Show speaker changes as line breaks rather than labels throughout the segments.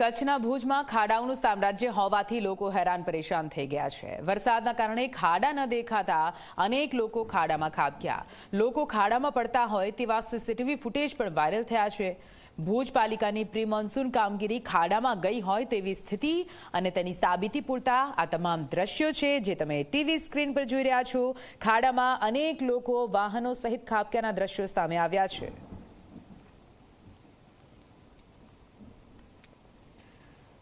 કચ્છના ભુજમાં ખાડાઓનું સામ્રાજ્ય હોવાથી લોકો હેરાન પરેશાન થઈ ગયા છે. વરસાદના કારણે ખાડા ન દેખાતા અનેક લોકો ખાડામાં ખાબક્યા. લોકો ખાડામાં પડતા હોય તેવા સીસીટીવી ફૂટેજ પણ વાયરલ થયા છે. ભુજ પાલિકાની પ્રી મોન્સૂન કામગીરી ખાડામાં ગઈ હોય તેવી સ્થિતિ અને તેની સાબિતી પૂરતા આ તમામ દ્રશ્યો છે જે તમે ટીવી સ્ક્રીન પર જોઈ રહ્યા છો. ખાડામાં અનેક લોકો વાહનો સહિત ખાબક્યાના દ્રશ્યો સામે આવ્યા છે.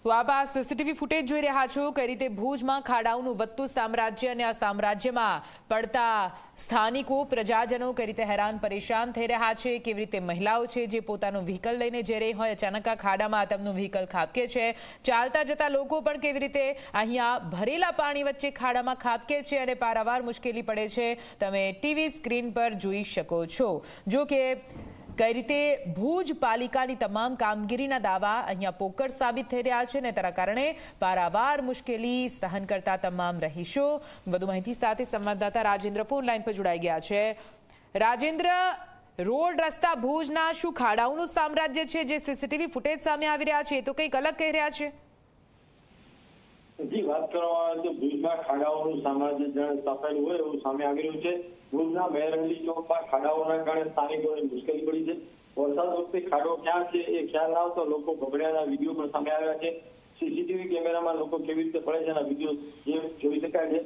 તો આપ આ સીસીટીવી ફૂટેજ જોઈ રહ્યા છો. કઈ રીતે ભુજમાં ખાડાઓનું વધતું સામ્રાજ્ય અને આ સામ્રાજ્યમાં પડતા સ્થાનિકો, પ્રજાજનો કઈ રીતે હેરાન પરેશાન થઈ રહ્યા છે? કેવી રીતે મહિલાઓ છે જે પોતાનું વ્હીકલ લઈને જઈ રહી હોય, અચાનક આ ખાડામાં તેમનું વ્હીકલ ખાબકે છે. ચાલતા જતા લોકો પણ કેવી રીતે અહીંયા ભરેલા પાણી વચ્ચે ખાડામાં ખાબકે છે અને પારાવાર મુશ્કેલી પડે છે. તમે ટીવી સ્ક્રીન પર જોઈ શકો છો. જો કે કઈ રીતે ભુજ પાલિકાની તમામ કામગીરીના દાવા અહીંયા પોકળ સાબિત થઈ રહ્યા છે ને તેના કારણે પારાવાર મુશ્કેલી સહન કરતા તમામ રહીશો. વધુ માહિતી સાથે સંવાદદાતા રાજેન્દ્ર ફોન લાઈન પર જોડાઈ ગયા છે. રાજેન્દ્ર, રોડ રસ્તા ભુજના શું ખાડાઓનું સામ્રાજ્ય છે? જે સીસીટીવી ફૂટેજ સામે આવી રહ્યા છે, એ તો કંઈક અલગ કહી રહ્યા છે.
જી વાત કરવામાં આવે તો ભુજમાં ખાડાઓનું સામાજિક જાણે સ્થાપાયેલું હોય એવું સામે આવી રહ્યું છે. ભુજના મેરહલી ચોકમાં ખાડાઓના કારણે સ્થાનિકોને મુશ્કેલી પડી છે. વરસાદ વખતે ખાડો ક્યાં છે એ ખ્યાલ ના આવતો લોકો ગભરાયાના વીડિયો પણ સામે આવ્યા છે. સીસીટીવી કેમેરામાં લોકો કેવી રીતે પડે છે એના વીડિયો જે જોઈ શકાય છે.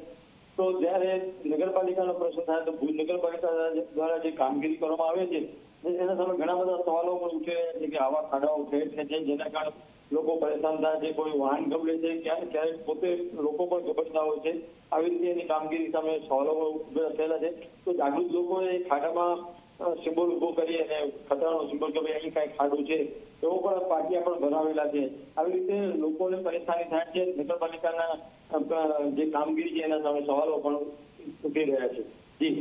તો જ્યારે નગરપાલિકાનો પ્રશ્ન થાય તો ભુજ નગરપાલિકા દ્વારા જે કામગીરી કરવામાં આવે છે, એના સામે ઘણા બધા સવાલો પણ ઉઠી છે કે આવા ખાડાઓ છે જેના કારણે લોકો પરેશાન થાય છે, કોઈ વાહન ગબડે છે ક્યારેક ક્યારેક પોતે લોકો પણ ગબડતા હોય છે. આવી રીતે એની કામગીરી સામે સવાલો થયેલા છે. તો જાગૃત લોકોએ ખાડામાં સિમ્બોલ ઊભો કરી અને ખતરાનો સિમ્બોલ કે ભાઈ અહીં કાંઈ ખાડું છે, એવો પણ પાટિયા પણ ભરાવેલા છે. આવી રીતે લોકોને પરેશાની થાય છે, નગરપાલિકાના જે કામગીરી છે, એના સામે સવાલો પણ ઉઠી રહ્યા છે. જી.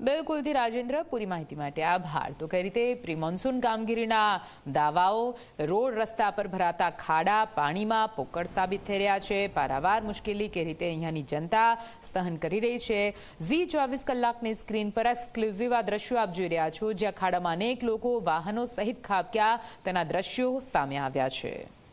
બિલકુલથી રાજેન્દ્ર, પૂરી માહિતી માટે આભાર. તો કઈ રીતે પ્રી મોન્સૂન કામગીરીના દાવાઓ, રોડ રસ્તા પર ભરાતા ખાડા, પાણીમાં પોકળ સાબિત થઈ રહ્યા છે, પારાવાર મુશ્કેલી કે રીતે અહીંયાની જનતા સહન કરી રહી છે. ઝી ચોવીસ કલાકની સ્ક્રીન પર એક્સક્લુઝિવ આ દ્રશ્યો આપ જોઈ રહ્યા છો, જ્યાં ખાડામાં અનેક લોકો વાહનો સહિત ખાબક્યા, તેના દ્રશ્યો સામે આવ્યા છે.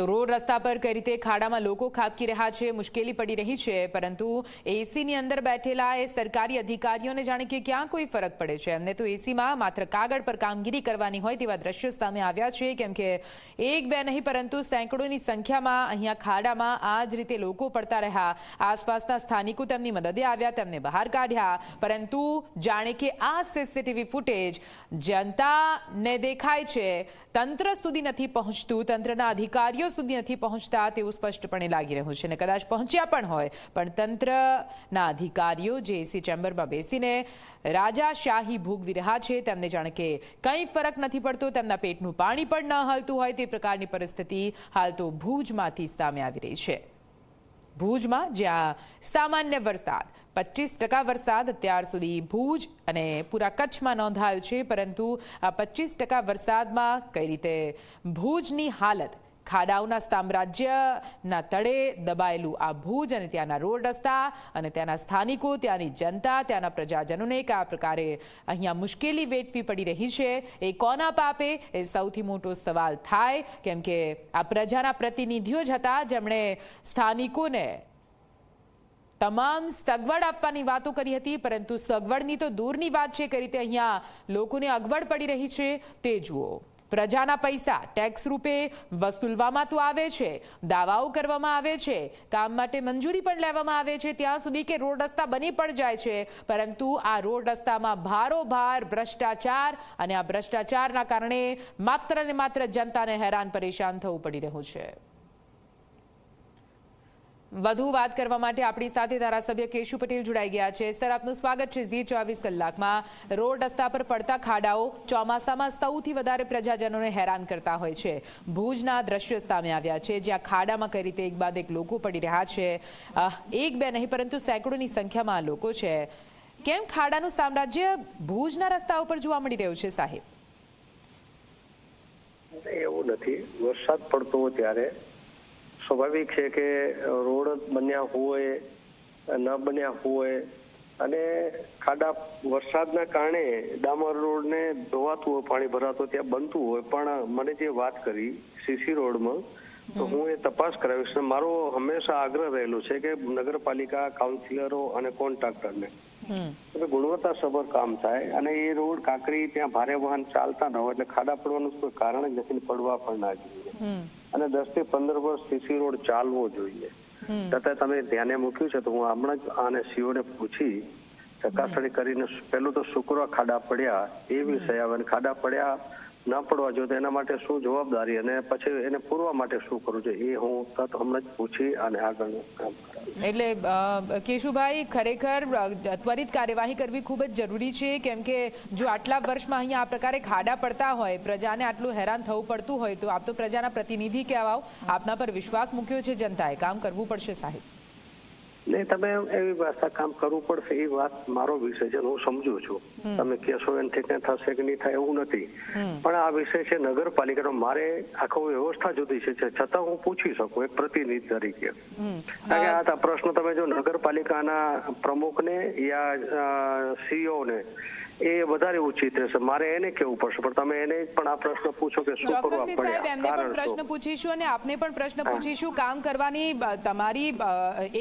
તો રોડ રસ્તા પર કઈ રીતે ખાડામાં લોકો ખાબકી રહ્યા છે, મુશ્કેલી પડી રહી છે, પરંતુ એસીની અંદર બેઠેલા એ સરકારી અધિકારીઓને જાણે કે ક્યાં કોઈ ફરક પડે છે? એમને તો એસીમાં માત્ર કાગળ પર કામગીરી કરવાની હોય તેવા દ્રશ્યો સામે આવ્યા છે, કેમ કે એક બે નહીં, પરંતુ સેંકડોની સંખ્યામાં અહીંયા ખાડામાં આ જ રીતે લોકો પડતા રહ્યા. આસપાસના સ્થાનિકો તેમની મદદે આવ્યા, તેમને બહાર કાઢ્યા, પરંતુ જાણે કે આ સીસીટીવી ફૂટેજ જનતાને દેખાય છે. તંત્ર સુધી નથી પહોંચતું. તંત્રના અધિકારીઓ સુધી નથી પહોંચતા તેવું સ્પષ્ટપણે લાગી રહ્યું છે અને કદાચ પહોંચ્યા પણ હોય. પણ તંત્રના અધિકારીઓ જે એસી ચેમ્બરમાં બેસીને રાજાશાહી ભોગવી રહ્યા છે, તેમને જાણે કે કંઈ ફરક નથી પડતો, તેમના પેટનું પાણી પણ ન હલતું હોય તે પ્રકારની પરિસ્થિતિ હાલ તો ભુજમાંથી સામે આવી રહી છે. ભુજમાં જ્યાં સામાન્ય વરસાદ, પચીસ ટકા વરસાદ, અત્યાર સુધી ભુજ અને પૂરા કચ્છમાં નોંધાયો છે, પરંતુ આ પચીસ ટકા વરસાદમાં કઈ રીતે ભુજની હાલત ખાડાઓના સામ્રાજ્યના તળે દબાયેલું આ ભુજ અને ત્યાંના રોડ રસ્તા અને ત્યાંના સ્થાનિકો, ત્યાંની જનતા, ત્યાંના પ્રજાજનોને કયા પ્રકારે અહીંયા મુશ્કેલી વેઠવી પડી રહી છે. એ કોના પાપે? એ સૌથી મોટો સવાલ થાય, કેમ કે આ પ્રજાના પ્રતિનિધિઓ જ હતા. જેમણે સ્થાનિકોને તમામ સગવડ આપવાની વાતો કરી હતી, પરંતુ સગવડની તો દૂરની વાત છે કઈ રીતે અહીંયા લોકોને અગવડ પડી રહી છે. તે જુઓ. પ્રજાના પૈસા ટેક્સ રૂપે વસૂલવામાં તો આવે છે, દાવાઓ કરવામાં આવે છે, કામ માટે મંજૂરી પણ લેવામાં આવે છે, ત્યાં સુધી કે રોડ રસ્તા બની પણ જાય છે, પરંતુ આ રોડ રસ્તામાં ભારોભાર ભ્રષ્ટાચાર અને આ ભ્રષ્ટાચારના કારણે માત્ર ને માત્ર જનતાને હેરાન પરેશાન થવું પડી રહ્યું છે. વધુ વાત કરવા માટે આપણી સાથે ધારાસભ્ય કેશુ પટેલ જોડાઈ ગયા છે. સર, આપનું સ્વાગત છે ઝી ચોવીસ કલાકમાં. રોડ રસ્તા પર પડતા ખાડાઓ ચોમાસામાં સૌથી વધારે પ્રજાજનોને હેરાન કરતા હોય છે. ભુજના દ્રશ્યો સામે આવ્યા છે, જ્યાં ખાડામાં કઈ રીતે એક બાદ એક લોકો પડી રહ્યા છે. એક બે નહીં, પરંતુ સેંકડોની સંખ્યામાં લોકો છે. કેમ ખાડાનું સામ્રાજ્ય ભુજના રસ્તા ઉપર જોવા મળી રહ્યું છે, સાહેબ?
એવું નથી. વરસાદ પડતો ત્યારે સ્વાભાવિક છે કે રોડ બન્યા હોય ન બન્યા હોય અને ખાડા વરસાદના કારણે ડામર રોડને ધોવાતું હોય પાણી ભરાતું ત્યાં બનતું હોય પણ મને જે વાત કરી સીસી રોડમાં તો હું એ તપાસ કરાવીશ અને મારો હંમેશા આગ્રહ રહેલો છે કે નગરપાલિકા કાઉન્સિલરો અને કોન્ટ્રાક્ટરને. ગુણવત્તા સભર કામ થાય અને એ રોડ કાંકરી ત્યાં ભારે વાહન ચાલતા ન હોય એટલે ખાડા પડવાનું કોઈ કારણ જ નથી ને પડવા પણ ના જોઈએ. અને દસથી પંદર વર્ષ સીસી રોડ ચાલવો જોઈએ.
તથા
છતાં તમે ધ્યાને મૂક્યું છે તો હું હમણાં જ આને સીઓને પૂછી ચકાસણી કરીને પેલું તો શુક્ર ખાડા પડ્યા એ વિષય આવે. ખાડા પડ્યા ન પડવા જોઈએ એના માટે શું જવાબદારી અને પછી એને પૂરવા માટે શું કરવું છે એ હું તત હમણાં જ પૂછી અને આગળ કામ
એટલે કેશુભાઈ, ખરેખર ત્વરિત કાર્યવાહી કરવી ખૂબ જ જરૂરી છે, કેમ કે જો આટલા વર્ષમાં અહીંયા આ પ્રકારે ખાડા પડતા હોય, પ્રજાને આટલું હેરાન થવું પડતું હોય, તો આપ તો પ્રજાના પ્રતિનિધિ કહેવાઓ. આપના પર વિશ્વાસ મૂક્યો છે જનતાએ. કામ કરવું પડશે સાહેબ.
નહીં તમે એવી ભાષા કામ કરવું પડશે એ વાત મારો વિષય છે હું સમજુ છું. તમે કહેશો એનાથી ક્યાં થશે કે નહીં થાય એવું નથી. પણ આ વિષય છે નગરપાલિકાનો મારે આખો વ્યવસ્થા જુદી છે છતાં હું પૂછી શકું એક પ્રતિનિધિ તરીકે. કારણ કે આ તા પ્રશ્ન તમે જો નગરપાલિકાના પ્રમુખને યા સીઓ ને એ વધારે ઉચિત રહેશે મારે એને કેવું પડશે? પણ તમે એને પણ આ પ્રશ્ન પૂછો કે શું કરવા
પડે સાહેબ એમને પણ પ્રશ્ન પૂછીશું અને આપને પણ પ્રશ્ન પૂછીશું. કામ કરવાની તમારી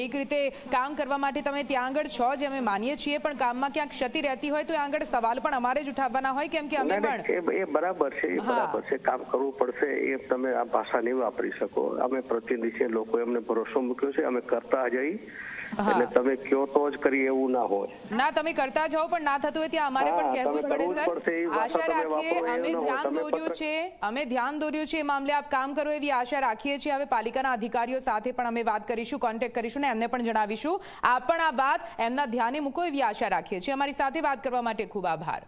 એક રીતે કામ કરવા માટે તમે ત્યાં આગળ છો જ અમે માનીએ છીએ પણ કામમાં ક્યાંક ક્ષતિ રહેતી હોય તો આગળ સવાલ પણ અમારે જ ઉઠાવવાના હોય કેમ કે અમે પણ
એ બરાબર છે એ બરાબર છે. કામ કરવું પડશે એ તમે આ ભાષા નહીં વાપરી શકો. અમે પ્રતિનિધિ છે લોકો એમને ભરોસો મૂક્યો છે અમે કરતા જઈ. એટલે તમે કયો તો જ કરી એવું ના હોય.
ના તમે કરતા જાઓ પણ ના થતું હોય ત્યાં અમારે પણ કહેવું જ પડે સર. આશા રાખીએ અમે. ધ્યાન દોર્યું છે અમે ધ્યાન દોર્યું છે એ મામલે આપ કામ કરો એવી આશા રાખીએ છીએ. હવે પાલિકાના અધિકારીઓ સાથે પણ અમે વાત કરીશું કોન્ટેક્ટ કરીશું ને એમને પણ જણાવીશું. આપ પણ આ વાત એમના ધ્યાને મૂકો એવી આશા રાખીએ છીએ. અમારી સાથે વાત કરવા માટે ખૂબ આભાર.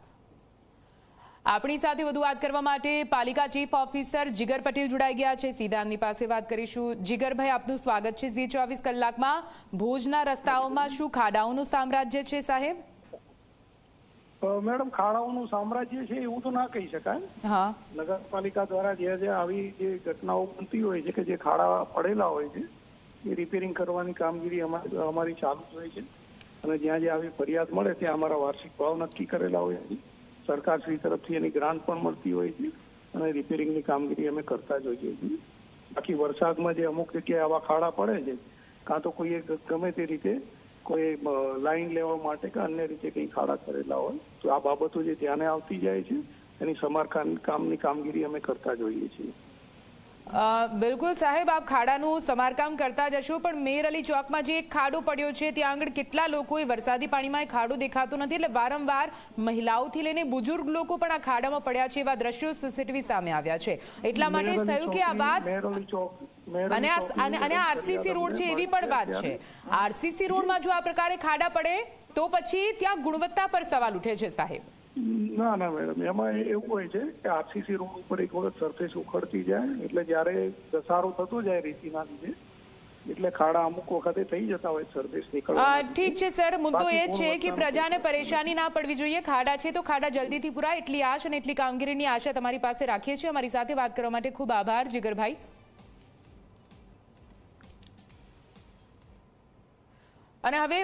આપણી સાથે વધુ વાત કરવા માટે પાલિકા ચીફ ઓફિસર જીગર પટેલ જોડાઈ ગયા છે. સીધા એમની પાસે વાત કરીશું. જીગરભાઈ આપનું સ્વાગત છે ઝી ચોવીસ કલાકમાં. ભુજના રસ્તાઓમાં શું ખાડાઓનું સામ્રાજ્ય છે સાહેબ?
મેડમ ખાડાઓનું સામ્રાજ્ય છે એવું તો ના કહી શકાય.
હા.
નગરપાલિકા દ્વારા જે જે આવી જે ઘટનાઓ બનતી હોય છે કે જે ખાડા પડેલા હોય છે એ રિપેરિંગ કરવાની કામગીરી અમારી અમારી ચાલુ જ હોય છે. અને જ્યાં જ્યાં આવી ફરિયાદ મળે ત્યાં અમારા વાર્ષિક ભાવ નક્કી કરેલા હોય છે. સરકારશ્રી તરફથી એની ગ્રાન્ટ પણ મળતી હોય છે અને રિપેરિંગની કામગીરી અમે કરતા જ હોઈએ છીએ. બાકી વરસાદમાં જે અમુક જગ્યાએ આવા ખાડા પડે છે, કાં તો કોઈએ ગમે તે રીતે કોઈ લાઈન લેવા માટે કે અન્ય રીતે કંઈ ખાડા કરેલા હોય, તો આ બાબતો જે ધ્યાને આવતી જાય છે, એની સમારકામ કામની કામગીરી અમે કરતા જ હોઈએ છીએ.
બિલકુલ સાહેબ આપ ખાડાનું સમારકામ કરતા જશો પણ મેર અલી ચોકમાં જે એક ખાડો પડ્યો છે ત્યાં આગળ કેટલા લોકોએ વરસાદી પાણીમાં એ ખાડો દેખાતો નથી એટલે વારંવાર મહિલાઓથી લઈને બુજુર્ગ લોકો પણ આ ખાડામાં પડ્યા છે એવા દ્રશ્યો સીસીટીવી સામે આવ્યા છે. એટલા માટે જ થયું કે આ વાત અને અને આરસીસી રોડ છે એવી પણ વાત છે. આરસીસી રોડમાં જો આ પ્રકારે ખાડા પડે તો પછી ત્યાં ગુણવત્તા પર સવાલ ઉઠે છે સાહેબ.
ના ના મેડમ. એમાં એવું હોય છે કે આરસીસી રોડ ઉપર એક વખત સરફેસ ઉખડતી જાય એટલે જ્યારે ઘસારો થતો જાય રેતીના લીધે એટલે ખાડા અમુક વખતે થઈ જતા હોય સરફેસ નીકળવા
ઠીક છે સર. મુદ્દો એ છે કે પ્રજાને પરેશાની ના પડવી જોઈએ. ખાડા છે તો ખાડા જલ્દીથી પૂરા એટલી આશ અને એટલી કામગીરીની આશા તમારી પાસે રાખીએ છીએ. અમારી સાથે વાત કરવા માટે ખૂબ આભાર જીગરભાઈ. અને હવે